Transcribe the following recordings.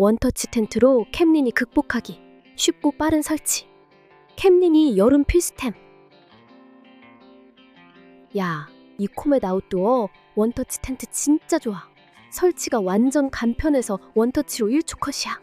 원터치 텐트로 캠린이 극복하기. 쉽고 빠른 설치. 캠린이 여름 필수템. 야, 이 코멧 아웃도어 원터치 텐트 진짜 좋아. 설치가 완전 간편해서 원터치로 1초 컷이야.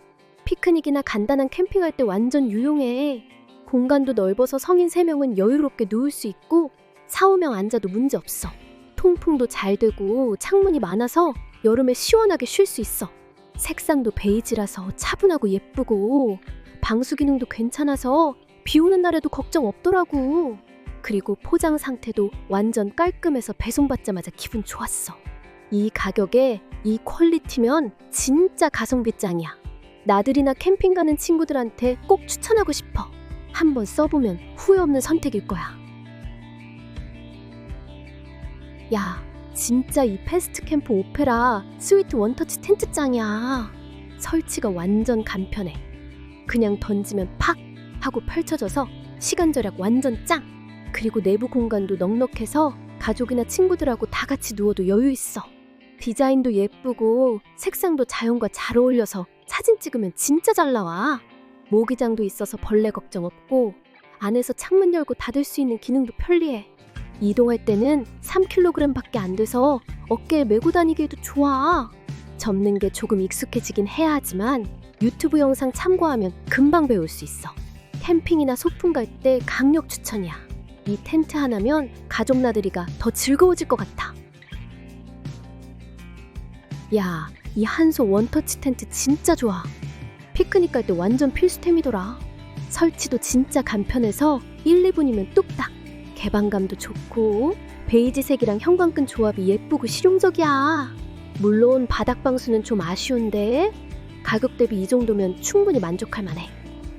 피크닉이나 간단한 캠핑할 때 완전 유용해. 공간도 넓어서 성인 3명은 여유롭게 누울 수 있고 4, 5명 앉아도 문제 없어. 통풍도 잘 되고 창문이 많아서 여름에 시원하게 쉴 수 있어. 색상도 베이지라서 차분하고 예쁘고 방수 기능도 괜찮아서 비 오는 날에도 걱정 없더라고. 그리고 포장 상태도 완전 깔끔해서 배송받자마자 기분 좋았어. 이 가격에 이 퀄리티면 진짜 가성비 짱이야. 나들이나 캠핑 가는 친구들한테 꼭 추천하고 싶어. 한번 써보면 후회 없는 선택일 거야. 야, 진짜 이 패스트 캠프 오페라 스위트 원터치 텐트 짱이야. 설치가 완전 간편해. 그냥 던지면 팍 하고 펼쳐져서 시간 절약 완전 짱. 그리고 내부 공간도 넉넉해서 가족이나 친구들하고 다 같이 누워도 여유 있어. 디자인도 예쁘고 색상도 자연과 잘 어울려서 사진 찍으면 진짜 잘 나와. 모기장도 있어서 벌레 걱정 없고 안에서 창문 열고 닫을 수 있는 기능도 편리해. 이동할 때는 3kg밖에 안 돼서 어깨에 메고 다니기에도 좋아. 접는 게 조금 익숙해지긴 해야 하지만 유튜브 영상 참고하면 금방 배울 수 있어. 캠핑이나 소풍 갈 때 강력 추천이야. 이 텐트 하나면 가족 나들이가 더 즐거워질 것 같아. 야, 이 한소 원터치 텐트 진짜 좋아. 피크닉 갈 때 완전 필수템이더라. 설치도 진짜 간편해서 1, 2분이면 뚝딱. 개방감도 좋고 베이지색이랑 형광끈 조합이 예쁘고 실용적이야. 물론 바닥 방수는 좀 아쉬운데 가격 대비 이 정도면 충분히 만족할 만해.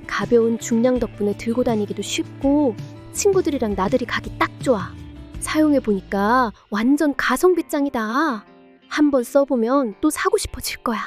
가벼운 중량 덕분에 들고 다니기도 쉽고 친구들이랑 나들이 가기 딱 좋아. 사용해 보니까 완전 가성비 짱이다. 한번 써보면 또 사고 싶어질 거야.